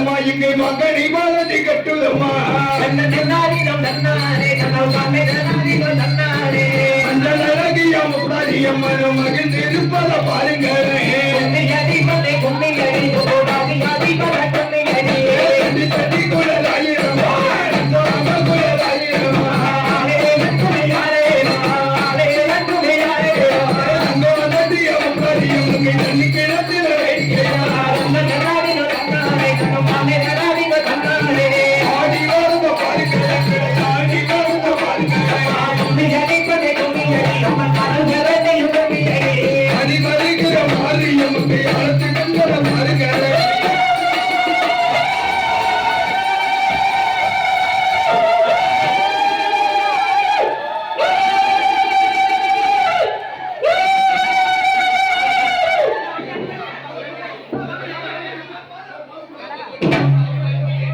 கட்டுதம்மா இங்கே மகனை பாருங்க